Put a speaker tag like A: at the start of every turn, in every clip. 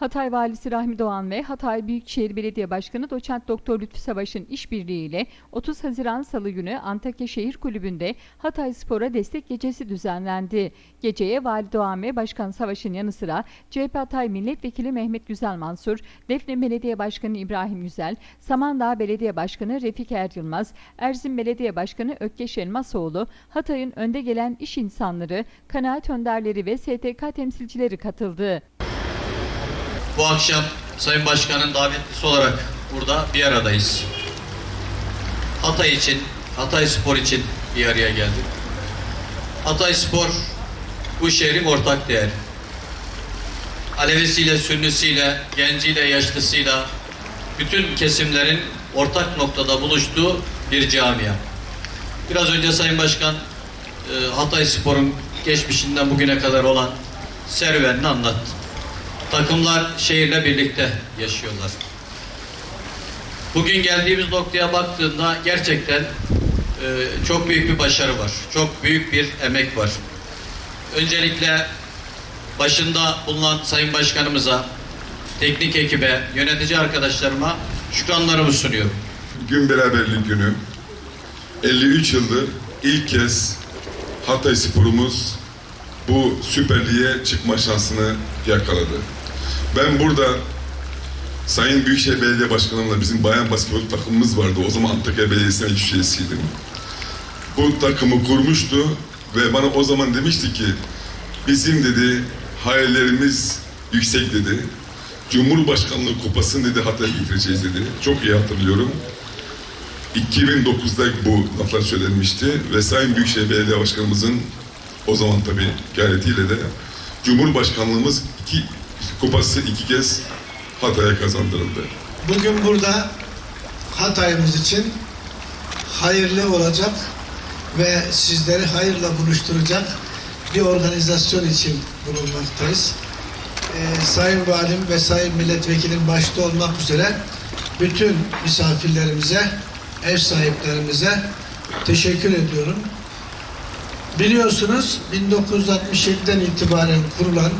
A: Hatay Valisi Rahmi Doğan ve Hatay Büyükşehir Belediye Başkanı Doçent Doktor Lütfü Savaş'ın işbirliğiyle 30 Haziran Salı günü Antakya Şehir Kulübü'nde Hatay Spor'a destek gecesi düzenlendi. Geceye Vali Doğan ve Başkan Savaş'ın yanı sıra CHP Hatay Milletvekili Mehmet Güzel Mansur, Defne Belediye Başkanı İbrahim Yüzel, Samandağ Belediye Başkanı Refik Er Yılmaz, Erzin Belediye Başkanı Ökkeş Elmasoğlu, Hatay'ın önde gelen iş insanları, kanaat önderleri ve STK temsilcileri katıldı.
B: Bu akşam Sayın Başkan'ın davetlisi olarak burada bir aradayız. Hatay için, Hatay Spor için bir araya geldik. Hatay Spor bu şehrin ortak değeri. Alevisiyle, Sünnisiyle, genciyle, yaşlısıyla bütün kesimlerin ortak noktada buluştuğu bir camia. Biraz önce Sayın Başkan e, Hatay Spor'un geçmişinden bugüne kadar olan serüvenini anlattı. Takımlar şehirle birlikte yaşıyorlar. Bugün geldiğimiz noktaya baktığında gerçekten e, çok büyük bir başarı var. Çok büyük bir emek var. Öncelikle başında bulunan Sayın Başkanımıza, teknik ekibe, yönetici arkadaşlarıma şükranlarımı sunuyorum.
C: Gün beraberlik günü 53 yıldır ilk kez Hatay sporumuz bu Süper Lig'e çıkma şansını yakaladı. Ben burada Sayın Büyükşehir Belediye Başkanımla bizim bayan basketbol takımımız vardı. O zaman Antakya Belediyesi'nin ilk üyesiydim. Bu takımı kurmuştu ve bana o zaman demişti ki bizim dedi hayallerimiz yüksek dedi. Cumhurbaşkanlığı kupasını dedi Hatay'a getireceğiz dedi. Çok iyi hatırlıyorum. 2009'da bu laflar söylenmişti ve Sayın Büyükşehir Belediye Başkanımızın o zaman tabii gayretiyle de Cumhurbaşkanlığımız iki kupası iki kez Hatay'a kazandırıldı.
D: Bugün burada Hatay'ımız için hayırlı olacak ve sizleri hayırla buluşturacak bir organizasyon için bulunmaktayız. Ee, Sayın Valim ve Sayın Milletvekilim başta olmak üzere bütün misafirlerimize, ev sahiplerimize teşekkür ediyorum. Biliyorsunuz 1967'den itibaren kurulan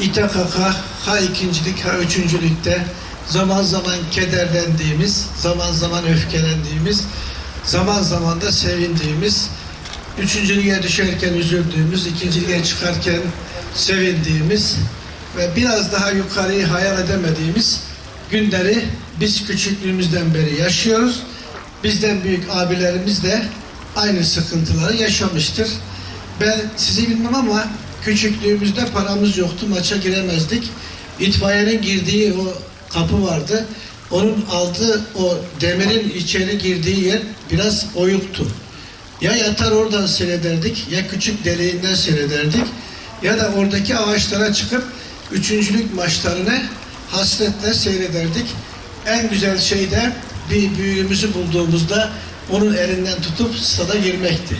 D: İTKK ha ikincilik ha üçüncülükte zaman zaman kederlendiğimiz, zaman zaman öfkelendiğimiz, zaman zaman da sevindiğimiz, üçüncülüğe düşerken üzüldüğümüz, ikinciliğe çıkarken sevindiğimiz ve biraz daha yukarıyı hayal edemediğimiz günleri biz küçüklüğümüzden beri yaşıyoruz. Bizden büyük abilerimiz de aynı sıkıntıları yaşamıştır. Ben sizi bilmem ama küçüklüğümüzde paramız yoktu, maça giremezdik. İtfaiyenin girdiği o kapı vardı. Onun altı o demirin içeri girdiği yer biraz oyuktu. Ya yatar oradan seyrederdik, ya küçük deliğinden seyrederdik, ya da oradaki ağaçlara çıkıp üçüncülük maçlarını hasretle seyrederdik. En güzel şey de bir büyüğümüzü bulduğumuzda onun elinden tutup stada girmekti.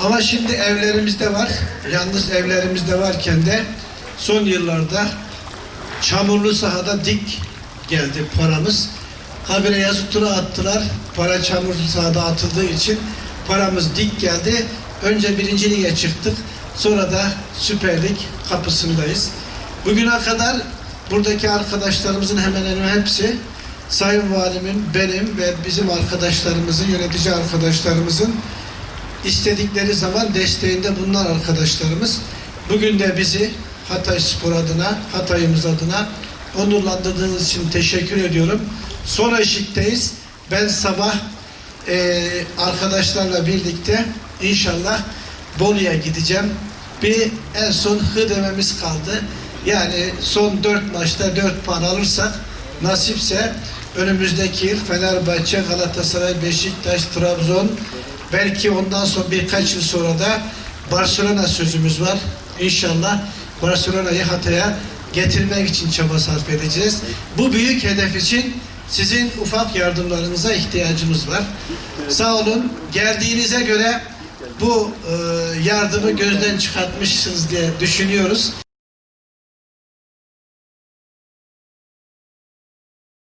D: Ama şimdi evlerimizde var. Yalnız evlerimizde varken de son yıllarda çamurlu sahada dik geldi paramız. Habire yazı tura attılar. Para çamurlu sahada atıldığı için paramız dik geldi. Önce birinci lige çıktık. Sonra da Süper Lig kapısındayız. Bugüne kadar buradaki arkadaşlarımızın hemen hemen hepsi Sayın Valimin, benim ve bizim arkadaşlarımızın, yönetici arkadaşlarımızın istedikleri zaman desteğinde bulunan arkadaşlarımız. Bugün de bizi Hatay Spor adına, Hatay'ımız adına onurlandırdığınız için teşekkür ediyorum. Son eşikteyiz. Ben sabah e, arkadaşlarla birlikte inşallah Bolu'ya gideceğim. Bir en son hı dememiz kaldı. Yani son dört maçta dört puan alırsak nasipse önümüzdeki Fenerbahçe, Galatasaray, Beşiktaş, Trabzon belki ondan sonra birkaç yıl sonra da Barcelona sözümüz var. İnşallah Barcelona'yı Hatay'a getirmek için çaba sarf edeceğiz. Bu büyük hedef için sizin ufak yardımlarınıza ihtiyacımız var. Sağ olun. Geldiğinize göre bu e, yardımı gözden çıkartmışsınız diye düşünüyoruz.